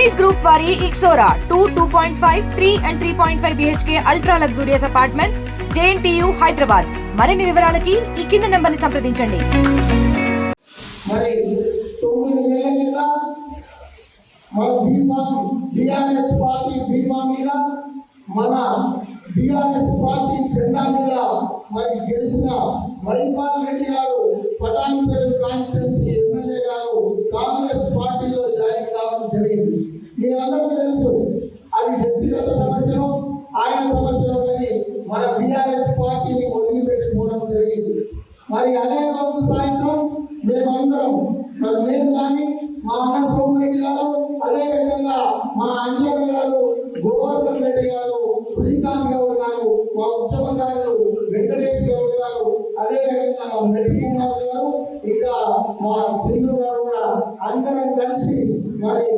Praneeth Group వారి Ixora two two point five three and three point five BHK ultra luxurious apartments JNTU Hyderabad. మరిన్ని వివరాలకి ఈ కింద నెంబర్ని సంప్రదించండి. మరి తొమ్మిది నెలల కింద మన బీమా బీఆర్ఎస్ పార్టీ బీమా మీద మన బీఆర్ఎస్ పార్టీ జెండా మీద మరి గెలిచిన మణిపాల్ రెడ్డి గారు పటాన్ చెరువు కాన్స్టిట్యున్సీ ఎమ్మెల్యే గారు కాంగ్రెస్ పార్టీలో జాయిన్ కావడం జరిగింది మీ అందరికీ తెలుసు అది వ్యక్తిగత సమస్యను ఆయన సమస్యలో కానీ మన బీఆర్ఎస్ పార్టీని వదిలిపెట్టుకోవడం జరిగింది మరి అదే రోజు సాయంత్రం మేమందరం మరి మేము కానీ మా అన్న సోమరెడ్డి గారు అదే విధంగా మా అంజయ్య గారు గోవర్ధన్ రెడ్డి గారు శ్రీకాంత్ గౌడ్ గారు మా ఉద్యమకారులు వెంకటేష్ గౌడ్ గారు అదే విధంగా మా కుమార్ గారు ఇంకా మా సింధు గారు కూడా అందరం కలిసి మరి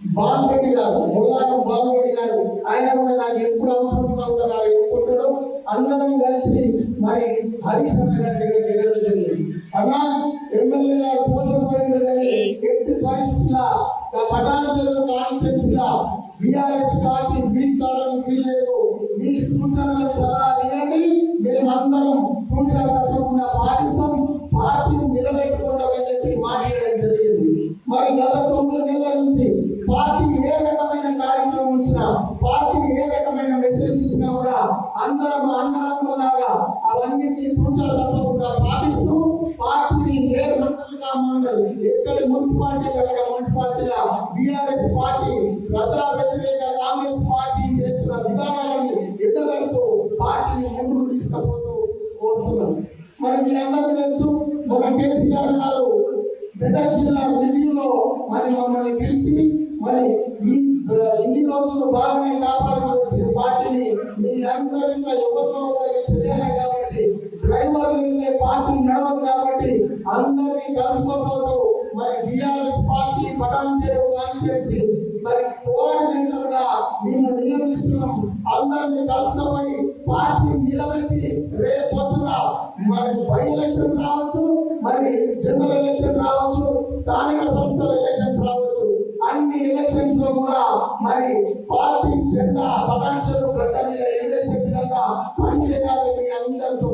బాలరెడ్డి గారు మూలారం బాలరెడ్డి గారు ఆయన కూడా నాకు ఎప్పుడు అవసరం ఉన్నా కూడా నాకు ఎప్పుకుంటాడు అందరం కలిసి మరి హరీష్ అన్న గారి దగ్గర పటాన్చెరు కాన్స్టిట్యున్సీగా బీఆర్ఎస్ పార్టీ మీ కాలం వీలేదు మీ సూచనలు సలహా వినండి మేమందరం సూచనలు తప్పకుండా పాటిస్తాం. పార్టీని నిలబెట్టుకుంటామని చెప్పి మాట్లాడడం జరిగింది. మరి గత తొమ్మిది నెలల నుంచి పార్టీ ఏ రకమైన కార్యక్రమం ఇచ్చినా పార్టీ ఏ రకమైన మెసేజ్ ఇచ్చినా కూడా అందరం అన్నదమ్ములాగా అవన్నింటినీ సూచన తప్పకుండా పాటిస్తూ పార్టీని ఏ మండలిగా మండలి మున్సిపాలిటీ అక్కడ మున్సిపాలిటీగా బీఆర్ఎస్ పార్టీ ప్రజా వ్యతిరేక కాంగ్రెస్ పార్టీ చేస్తున్న విధానాలను ఎద్దగలుగుతూ పార్టీని ముందుకు తీసుకుపోతూ వస్తున్నాం. మరి మీ అందరికీ తెలుసు మన కేసీఆర్ గారు మెదక్ జిల్లా రివ్యూలో మరి మమ్మల్ని పిలిచి మరి ఈ ఇన్ని రోజులు బాగానే కాపాడుతూ వచ్చిన పార్టీని మీరందరూ ఇంకా ఎవరినో ఒకరికి చేయాలి కాబట్టి డ్రైవర్లు పార్టీ అందరినీ కలుపుకోబోతూ మరి బీఆర్ఎస్ పార్టీ పటాన్ చేరు కాన్స్టిట్యున్సీ. మరి కోఆర్డినేటర్గా మేము నియమిస్తున్నాం అందరినీ కలుపుకపోయి పార్టీ నిలబెట్టి రేపు పొద్దున మరి బై ఎలక్షన్ రావచ్చు. మరి జనరల్ ఎలక్షన్ మరి పార్టీ జెండా పటాన్చెరు గడ్డ మీద ఎగరేసే విధంగా పనిచేయాలని మీ అందరితో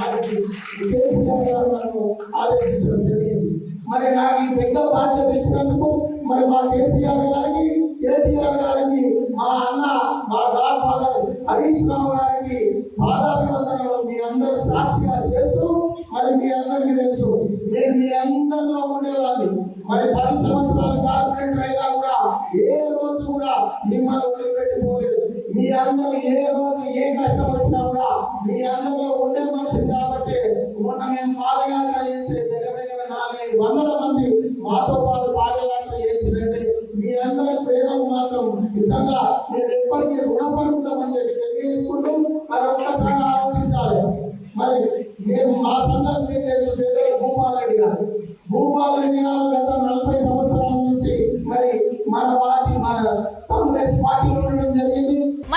మరి కేసీఆర్ గారు నన్ను ఆదేశించడం జరిగింది. మరి నాకు ఈ పెద్ద బాధ్యత ఇచ్చినందుకు మరి మా కేసీఆర్ గారికి కేటీఆర్ గారికి మా అన్న మా గాడ్ ఫాదర్ హరీష్ రావు గారికి పాదాభివందనలు మీ అందరు సాక్షిగా చేస్తూ మరి మీ అందరికీ తెలుసు. నేను మీ అందరిలో ఉండేవాడిని. మరి పది సంవత్సరాలు కార్పొరేటర్ అయినా కూడా ఏ రోజు కూడా మిమ్మల్ని వదిలిపెట్టిపోలేదు మీ అందరూ ఏ రోజు ఏ కష్టం వచ్చినా కూడా మీ అందరిలో ఉండే మనిషి కాబట్టి మొన్న మేము పాదయాత్ర చేసి దగ్గర దగ్గర నాలుగైదు వందల మంది మాతో పాటు పాదయాత్ర చేసినట్టు మీ అందరి ప్రేమకు మాత్రం నిజంగా నేను ఎప్పటికీ రుణపడుకుంటామని చెప్పి తెలియజేసుకుంటూ మరి ఒక్కసారి ఆలోచించాలి. మరి నేను మా సంగతి మీకు తెలుసు పెద్దలు భూపాలరెడ్డి గారు గారు గత నలభై సంవత్సరాలు నుంచి మరి మన పార్టీ మన కాంగ్రెస్ పార్టీలో ఉండడం జరిగింది